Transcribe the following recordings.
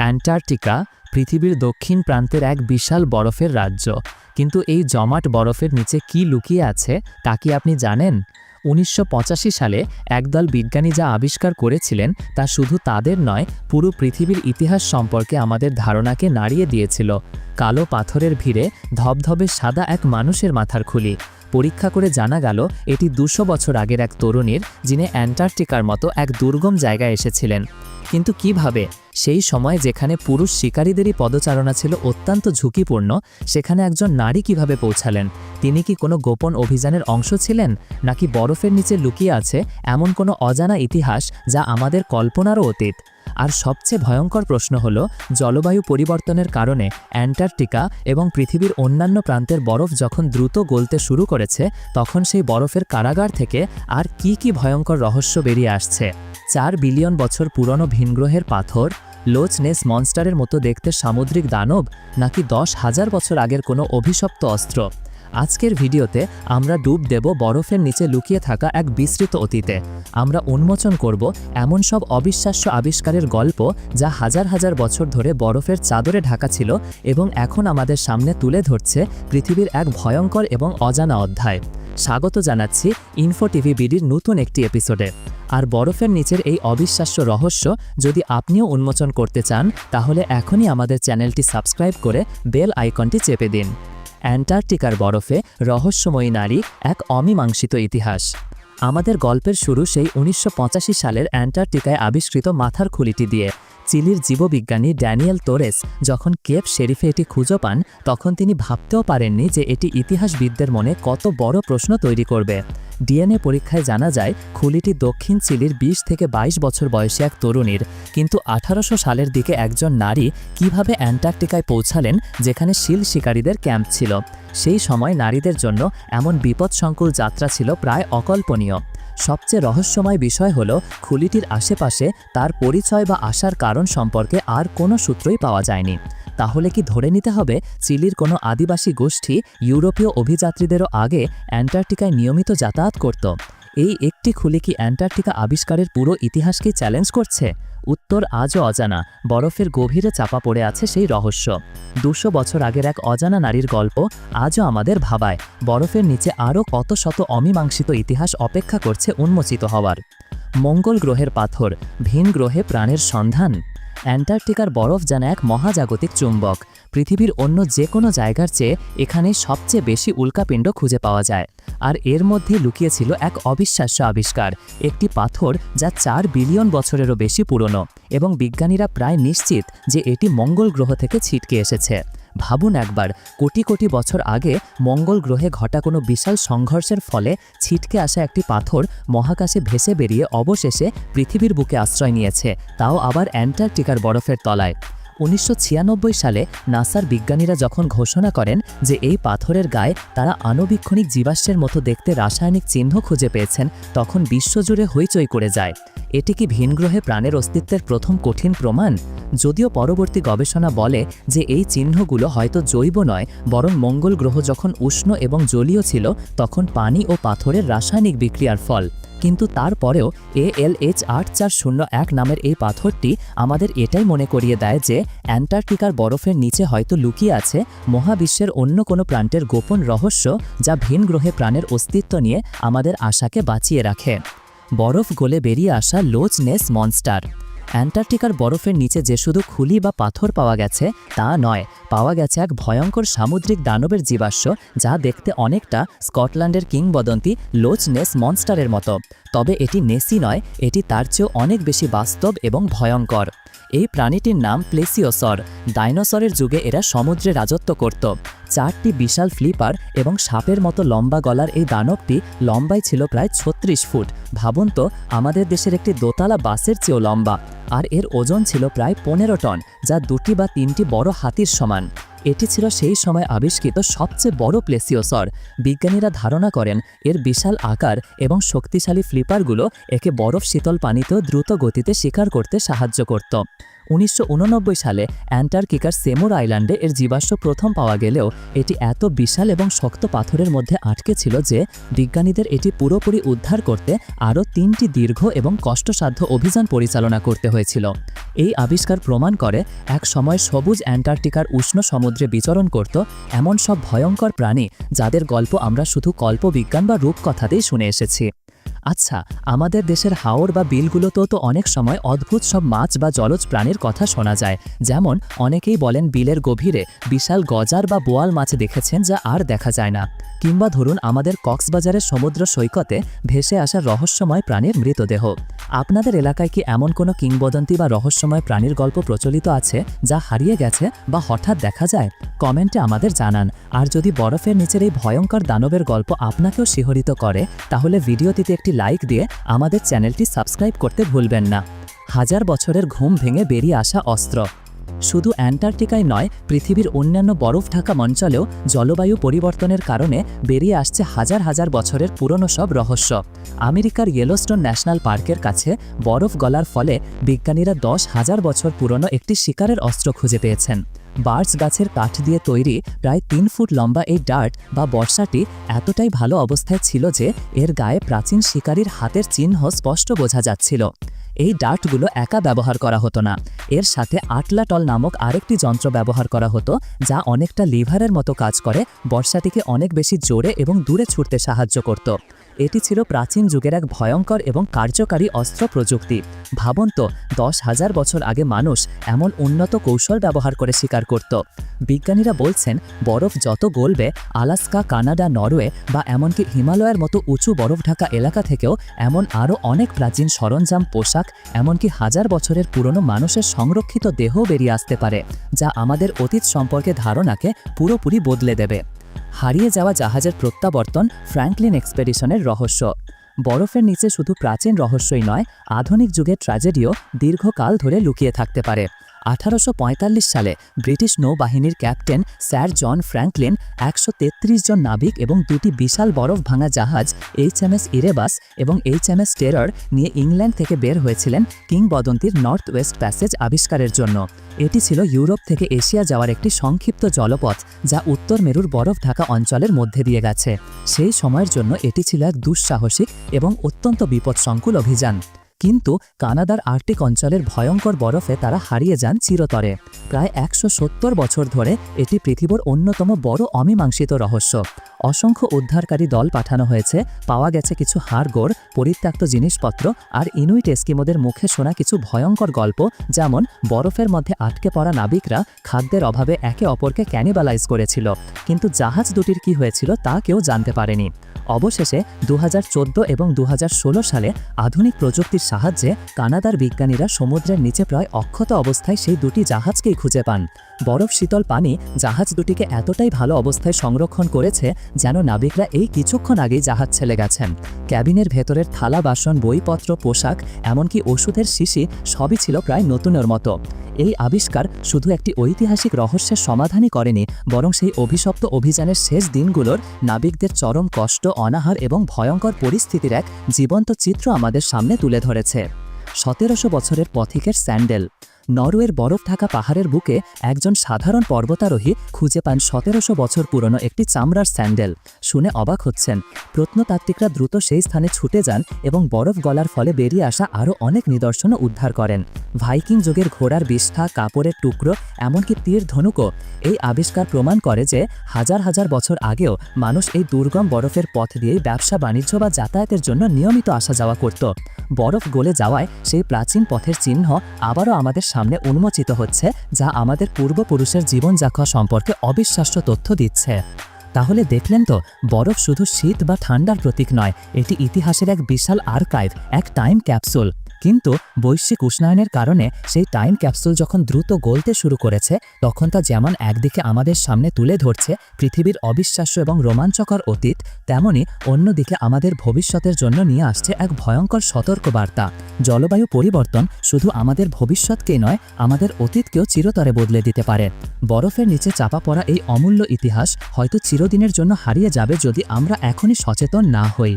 Antarctica পৃথিবীর দক্ষিণ প্রান্তের এক বিশাল বরফের রাজ্য। কিন্তু এই জমাট বরফের নিচে কি লুকিয়ে আছে, তা কি আপনি জানেন? উনিশশো পঁচাশি সালে একদল বিজ্ঞানী যা আবিষ্কার করেছিলেন, তা শুধু তাদের নয়, পুরো পৃথিবীর ইতিহাস সম্পর্কে আমাদের ধারণাকে নাড়িয়ে দিয়েছিল। কালো পাথরের ভিড়ে ধবধবে সাদা এক মানুষের মাথার খুলি। পরীক্ষা করে জানা গেল, এটি দুশো বছর আগের এক তরুণীর, যিনি অ্যান্টার্কটিকার মতো এক দুর্গম জায়গায় এসেছিলেন। কিন্তু কীভাবে? সেই সময় যেখানে পুরুষ শিকারীদেরই পদচারণা ছিল অত্যন্ত ঝুঁকিপূর্ণ, সেখানে একজন নারী কীভাবে পৌঁছালেন? তিনি কি কোনো গোপন অভিযানের অংশ ছিলেন? নাকি বরফের নিচে লুকিয়ে আছে এমন কোনো অজানা ইতিহাস যা আমাদের কল্পনারও অতীত? আর সবচেয়ে ভয়ঙ্কর প্রশ্ন হল, জলবায়ু পরিবর্তনের কারণে অ্যান্টার্কটিকা এবং পৃথিবীর অন্যান্য প্রান্তের বরফ যখন দ্রুত গলতে শুরু করেছে, তখন সেই বরফের কারাগার থেকে আর কি কি ভয়ঙ্কর রহস্য বেরিয়ে আসছে? চার বিলিয়ন বছর পুরনো ভিনগ্রহের পাথর লোচ নেস মনস্টারের মতো দেখতে সামুদ্রিক দানব নাকি দশ হাজার বছর আগের কোনো অভিশপ্ত অস্ত্র? আজকের ভিডিওতে আমরা ডুব দেব বরফের নিচে লুকিয়ে থাকা এক বিস্তৃত অতীতে। আমরা উন্মোচন করব এমন সব অবিশ্বাস্য আবিষ্কারের গল্প যা হাজার হাজার বছর ধরে বরফের চাদরে ঢাকা ছিল এবং এখন আমাদের সামনে তুলে ধরছে পৃথিবীর এক ভয়ঙ্কর এবং অজানা অধ্যায়। স্বাগত জানাচ্ছি ইনফো টিভি বিডির নতুন একটি এপিসোডে আর বরফের নিচের এই অবিশ্বাস্য রহস্য যদি আপনিও উন্মোচন করতে চান, তাহলে এখনই আমাদের চ্যানেলটি সাবস্ক্রাইব করে বেল আইকনটি চেপে দিন। অ্যান্টার্কটিকার বরফে রহস্যময়ী নারী এক অমীমাংসিত ইতিহাস। আমাদের গল্পের শুরু সেই উনিশশো পঁচাশি সালের অ্যান্টার্কটিকায় আবিষ্কৃত মাথার খুলিটি দিয়ে। চিলির জীববিজ্ঞানী ড্যানিয়েল তোরেস যখন কেপ শেরিফে এটি খুঁজো পান, তখন তিনি ভাবতেও পারেননি যে এটি ইতিহাসবিদদের মনে কত বড় প্রশ্ন তৈরি করবে। ডিএনএ পরীক্ষায় জানা যায়, খুলিটি দক্ষিণ চিলির ২০ থেকে ২২ বছর বয়সী এক তরুণীর। কিন্তু আঠারোশো সালের দিকে একজন নারী কীভাবে অ্যান্টার্কটিকায় পৌঁছালেন, যেখানে শিল শিকারীদের ক্যাম্প ছিল? সেই সময় নারীদের জন্য এমন বিপদসংকুল যাত্রা ছিল প্রায় অকল্পনীয়। সবচেয়ে রহস্যময় বিষয় হল খুলিটির আশেপাশে তার পরিচয় বা আসার কারণ সম্পর্কে আর কোনো সূত্রই পাওয়া যায়নি। তাহলে কি ধরে নিতে হবে চিলির কোনো আদিবাসী গোষ্ঠী ইউরোপীয় অভিযাত্রীদেরও আগে অ্যান্টার্কটিকায় নিয়মিত যাতায়াত করত? এই একটি খুলি কি অ্যান্টার্কটিকা আবিষ্কারের পুরো ইতিহাসকে চ্যালেঞ্জ করছে? উত্তর আজও অজানা। বরফের গভীরে চাপা পড়ে আছে সেই রহস্য। দুশো বছর আগের এক অজানা নারীর গল্প আজও আমাদের ভাবায়। বরফের নিচে আরও কত শত অমীমাংসিত ইতিহাস অপেক্ষা করছে উন্মোচিত হওয়ার। মঙ্গল গ্রহের পাথর, ভিন গ্রহে প্রাণের সন্ধান। অ্যান্টার্কটিকার বরফ যেন এক মহাজাগতিক চুম্বক। পৃথিবীর অন্য যে কোনো জায়গার চেয়ে এখানে সবচেয়ে বেশি উল্কাপিণ্ড খুঁজে পাওয়া যায়। আর এর মধ্যে লুকিয়েছিল এক অবিশ্বাস্য আবিষ্কার, একটি পাথর যা চার বিলিয়ন বছরেরও বেশি পুরনো এবং বিজ্ঞানীরা প্রায় নিশ্চিত যে এটি মঙ্গল গ্রহ থেকে ছিটকে এসেছে। ভাবুন একবার, কোটি কোটি বছর আগে মঙ্গল গ্রহে ঘটা কোনো বিশাল সংঘর্ষের ফলে ছিটকে আসা একটি পাথর মহাকাশে ভেসে বেরিয়ে অবশেষে পৃথিবীর বুকে আশ্রয় নিয়েছে, তাও আবার অ্যান্টার্কটিকার বরফের তলায়। উনিশশো ছিয়ানব্বই সালে নাসার বিজ্ঞানীরা যখন ঘোষণা করেন যে এই পাথরের গায়ে তারা আণবীক্ষণিক জীবাশ্মের মতো দেখতে রাসায়নিক চিহ্ন খুঁজে পেয়েছেন, তখন বিশ্বজুড়ে হইচই করে যায়। এটি কি ভিনগ্রহে প্রাণের অস্তিত্বের প্রথম কঠিন প্রমাণ? যদিও পরবর্তী গবেষণা বলে যে এই চিহ্নগুলো হয়তো জৈব নয়, বরং মঙ্গল গ্রহ যখন উষ্ণ এবং জলীয় ছিল, তখন পানি ও পাথরের রাসায়নিক বিক্রিয়ার ফল। কিন্তু তারপরেও এ এল এইচ আট চার শূন্য এক নামের এই পাথরটি আমাদের এটাই মনে করিয়ে দেয় যে অ্যান্টার্কটিকার বরফের নিচে হয়তো লুকিয়ে আছে মহাবিশ্বের অন্য কোনো প্রান্তের গোপন রহস্য যা ভিন গ্রহে প্রাণের অস্তিত্ব নিয়ে আমাদের আশাকে বাঁচিয়ে রাখে। বরফ গলে বেরিয়ে আসা লোচ নেস মনস্টার। অ্যান্টার্কটিকার বরফের নিচে যে শুধু খুলি বা পাথর পাওয়া গেছে, তা নয়, পাওয়া গেছে এক ভয়ঙ্কর সামুদ্রিক দানবের জীবাশ্ম, যা দেখতে অনেকটা স্কটল্যান্ডের কিংবদন্তি লোচ নেস মনস্টারের মতো। তবে এটি নেসি নয়, এটি তার চেয়েও অনেক বেশি বাস্তব এবং ভয়ঙ্কর। এই প্রাণীটির নাম প্লেসিওসর। ডাইনোসরের যুগে এরা সমুদ্রে রাজত্ব করত। চারটি বিশাল ফ্লিপার এবং সাপের মতো লম্বা গলার এই দানবটি লম্বাই ছিল প্রায় ছত্রিশ ফুট। ভাবুন তো, আমাদের দেশের একটি দোতলা বাসের চেয়েও লম্বা। আর এর ওজন ছিল প্রায় পনেরো টন, যা দুটি বা তিনটি বড় হাতির সমান। এটি ছিল সেই সময় আবিষ্কৃত সবচেয়ে বড় প্লেসিওসর। বিজ্ঞানীরা ধারণা করেন, এর বিশাল আকার এবং শক্তিশালী ফ্লিপারগুলো একে বরফ শীতল পানিতেও দ্রুত গতিতে শিকার করতে সাহায্য করত। উনিশশো উননব্বই সালে অ্যান্টার্কিকার সেমোর আইল্যান্ডে এর জীবাশ্ম প্রথম পাওয়া গেলেও এটি এত বিশাল এবং শক্ত পাথরের মধ্যে আটকে ছিল যে বিজ্ঞানীদের এটি পুরোপুরি উদ্ধার করতে আরও তিনটি দীর্ঘ এবং কষ্টসাধ্য অভিযান পরিচালনা করতে হয়েছিল। এই আবিষ্কার প্রমাণ করে এক সময় সবুজ অ্যান্টার্কটিকার উষ্ণ সমুদ্রে বিচরণ করত এমন সব ভয়ঙ্কর প্রাণী যাদের গল্প আমরা শুধু কল্পবিজ্ঞান বা রূপকথাতেই শুনে এসেছি। আচ্ছা আমাদের দেশের হাওর বা বিলগুলোতেও তো অনেক সময় অদ্ভুত সব মাছ বা জলজ প্রাণীর কথা শোনা যায়। যেমন, অনেকেই বলেন বিলের গভীরে বিশাল গজার বা বোয়াল মাছ দেখেছেন যা আর দেখা যায় না। কিংবা ধরুন, আমাদের কক্সবাজারের সমুদ্র সৈকতে ভেসে আসা রহস্যময় প্রাণীর মৃতদেহ। আপনাদের এলাকায় কি এমন কোনো কিংবদন্তি বা রহস্যময় প্রাণীর গল্প প্রচলিত আছে যা হারিয়ে গেছে বা হঠাৎ দেখা যায়? কমেন্টে আমাদের জানান। আর যদি বরফের নিচের এই ভয়ঙ্কর দানবের গল্প আপনাকেও শিহরিত করে, তাহলে ভিডিওটিতে একটি লাইক দিয়ে আমাদের চ্যানেলটি সাবস্ক্রাইব করতে ভুলবেন না। হাজার বছরের ঘুম ভেঙে বেরিয়ে আসা অস্ত্র। শুধু অ্যান্টার্কটিকায় নয়, পৃথিবীর অন্যান্য বরফ ঢাকা অঞ্চলেও জলবায়ু পরিবর্তনের কারণে বেরিয়ে আসছে হাজার হাজার বছরের পুরনো সব রহস্য। আমেরিকার ইয়েলোস্টোন ন্যাশনাল পার্কের কাছে বরফ গলার ফলে বিজ্ঞানীরা দশ হাজার বছর পুরনো একটি শিকারের অস্ত্র খুঁজে পেয়েছেন। বার্চ গাছের কাঠ দিয়ে তৈরি প্রায় তিন ফুট লম্বা এই ডার্ট বা বর্ষাটি এতটাই ভালো অবস্থায় ছিল যে এর গায়ে প্রাচীন শিকারীর হাতের চিহ্ন স্পষ্ট বোঝা যাচ্ছিল। এই ডার্টগুলো একা ব্যবহার করা হতো না। এর সাথে আটলাটল নামক আরেকটি যন্ত্র ব্যবহার করা হতো, যা অনেকটা লিভারের মতো কাজ করে, বর্ষাটিকে অনেক বেশি জোরে এবং দূরে ছুটতে সাহায্য করত। এটি ছিল প্রাচীন যুগের এক ভয়ঙ্কর এবং কার্যকারী অস্ত্র প্রযুক্তি। ভাবুন তো দশ হাজার বছর আগে মানুষ এমন উন্নত কৌশল ব্যবহার করে শিকার করত। বিজ্ঞানীরা বলছেন, বরফ যত গলবে, আলাস্কা, কানাডা, নরওয়ে বা এমনকি হিমালয়ের মতো উঁচু বরফ ঢাকা এলাকা থেকেও এমন আরও অনেক প্রাচীন সরঞ্জাম, পোশাক, এমনকি হাজার বছরের পুরনো মানুষের সংরক্ষিত দেহ বেরিয়ে আসতে পারে, যা আমাদের অতীত সম্পর্কে ধারণাকে পুরোপুরি বদলে দেবে। হারিয়ে যাওয়া জাহাজের প্রত্যাবর্তন ফ্র্যাঙ্কলিন এক্সপেডিশনের রহস্য। বরফের নিচে শুধু প্রাচীন রহস্যই নয়, আধুনিক যুগের ট্র্যাজেডিও দীর্ঘকাল ধরে লুকিয়ে থাকতে পারে। আঠারোশো পঁয়তাল্লিশ সালে ব্রিটিশ নৌবাহিনীর ক্যাপ্টেন স্যার জন ফ্র্যাঙ্কলিন একশো তেত্রিশ জন নাবিক এবং দুটি বিশাল বরফ ভাঙা জাহাজ এইচএমএস ইরেবাস এবং এইচএমএস টেরর নিয়ে ইংল্যান্ড থেকে বের হয়েছিলেন কিংবদন্তির নর্থ ওয়েস্ট প্যাসেজ আবিষ্কারের জন্য। এটি ছিল ইউরোপ থেকে এশিয়া যাওয়ার একটি সংক্ষিপ্ত জলপথ, যা উত্তর মেরুর বরফ ঢাকা অঞ্চলের মধ্যে দিয়ে গেছে। সেই সময়ের জন্য এটি ছিল এক দুঃসাহসিক এবং অত্যন্ত বিপদসংকুল অভিযান। কিন্তু কানাডার আর্টিক অঞ্চলের ভয়ঙ্কর বরফে তারা হারিয়ে যান চিরতরে। প্রায় একশো সত্তর বছর ধরে এটি পৃথিবীর অন্যতম বড় অমীমাংসিত রহস্য। অসংখ্য উদ্ধারকারী দল পাঠানো হয়েছে, পাওয়া গেছে কিছু হাড়গোড়, পরিত্যক্ত জিনিসপত্র আর ইনুইট এস্কিমোদের মুখে শোনা কিছু ভয়ঙ্কর গল্প, যেমন বরফের মধ্যে আটকে পড়া নাবিকরা খাদ্যের অভাবে একে অপরকে ক্যানিবালাইজ করেছিল। কিন্তু জাহাজ দুটির কি হয়েছিল তা কেউ জানতে পারেনি। অবশেষে দু হাজার চোদ্দ এবং দু হাজার ষোলো সালে আধুনিক প্রযুক্তির সাহায্যে কানাডার বিজ্ঞানীরা সমুদ্রের নিচে প্রায় অক্ষত অবস্থায় সেই দুটি জাহাজকেই খুঁজে পান। বরফ শীতল পানি জাহাজ দুটিকে এতটাই ভালো অবস্থায় সংরক্ষণ করেছে যেন নাবিকরা এই কিছুক্ষণ আগেই জাহাজ ছেলে গেছেন। ক্যাবিনের ভেতরের থালা, বাসন, বইপত্র, পোশাক, এমনকি ওষুধের শিশি সবই ছিল প্রায় নতুনের মতো। এই আবিষ্কার শুধু একটি ঐতিহাসিক রহস্যের সমাধানই করেনি, বরং সেই অভিশপ্ত অভিযানের শেষ দিনগুলোর নাবিকদের চরম কষ্ট, অনাহার এবং ভয়ঙ্কর পরিস্থিতির এক জীবন্ত চিত্র আমাদের সামনে তুলে ধরেছে। সতেরোশো বছরের পথিকের স্যান্ডেল। নরওয়ের বরফ ঢাকা পাহাড়ের বুকে একজন সাধারণ পর্বতারোহী খুঁজে পান সতেরোশো বছর পুরনো একটি চামড়ার স্যান্ডেল। শুনে অবাক হচ্ছেন। প্রত্নতাত্ত্বিকরা দ্রুত সেই স্থানে ছুটে যান এবং বরফ গলার ফলে বেরিয়ে আসা আরও অনেক নিদর্শনও উদ্ধার করেন। ভাইকিং যুগের ঘোড়ার বিষ্ঠা, কাপড়ের টুকরো, এমনকি তীর ধনুকও এই আবিষ্কার প্রমাণ করে যে হাজার হাজার বছর আগেও মানুষ এই দুর্গম বরফের পথ দিয়েই ব্যবসা, বাণিজ্য বা যাতায়াতের জন্য নিয়মিত আসা যাওয়া করত। বরফ গলে যাওয়ায় সেই প্রাচীন পথের চিহ্ন আবারও আমাদের সামনে উন্মোচিত হচ্ছে, যা আমাদের পূর্বপুরুষের জীবনযাত্রা সম্পর্কে অবিশ্বাস্য তথ্য দিচ্ছে। তাহলে দেখলেন তো, বরফ শুধু শীত বা ঠান্ডার প্রতীক নয়, এটি ইতিহাসের এক বিশাল আর্কাইভ এক টাইম ক্যাপসুল কিন্তু বৈশ্বিক উষ্ণায়নের কারণে সেই টাইম ক্যাপসুল যখন দ্রুত গলতে শুরু করেছে, তখন তা যেমন একদিকে আমাদের সামনে তুলে ধরছে, পৃথিবীর অবিশ্বাস্য এবং রোমাঞ্চকর অতীত, তেমনি অন্যদিকে আমাদের ভবিষ্যতের জন্য নিয়ে আসছে এক ভয়ঙ্কর সতর্কবার্তা। জলবায়ু পরিবর্তন শুধু আমাদের ভবিষ্যৎকেই নয়, আমাদের অতীতকেও চিরতরে বদলে দিতে পারে। বরফের নিচে চাপা পড়া এই অমূল্য ইতিহাস হয়তো চিরদিনের জন্য হারিয়ে যাবে যদি আমরা এখনই সচেতন না হই।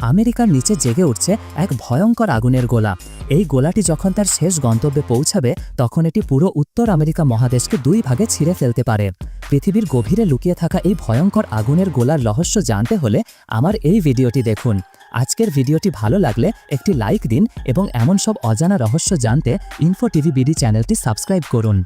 আমেরিকার নিচে জেগে উঠছে এক ভয়ঙ্কর আগুনের গোলা। এই গোলাটি যখন তার শেষ গন্তব্যে পৌঁছাবে, তখন এটি পুরো উত্তর আমেরিকা মহাদেশকে দুই ভাগে ছিঁড়ে ফেলতে পারে। পৃথিবীর গভীরে লুকিয়ে থাকা এই ভয়ঙ্কর আগুনের গোলার রহস্য জানতে হলে আমার এই ভিডিওটি দেখুন। আজকের ভিডিওটি ভালো লাগলে একটি লাইক দিন এবং এমন সব অজানা রহস্য জানতে ইনফো টিভি বিডি চ্যানেলটি সাবস্ক্রাইব করুন।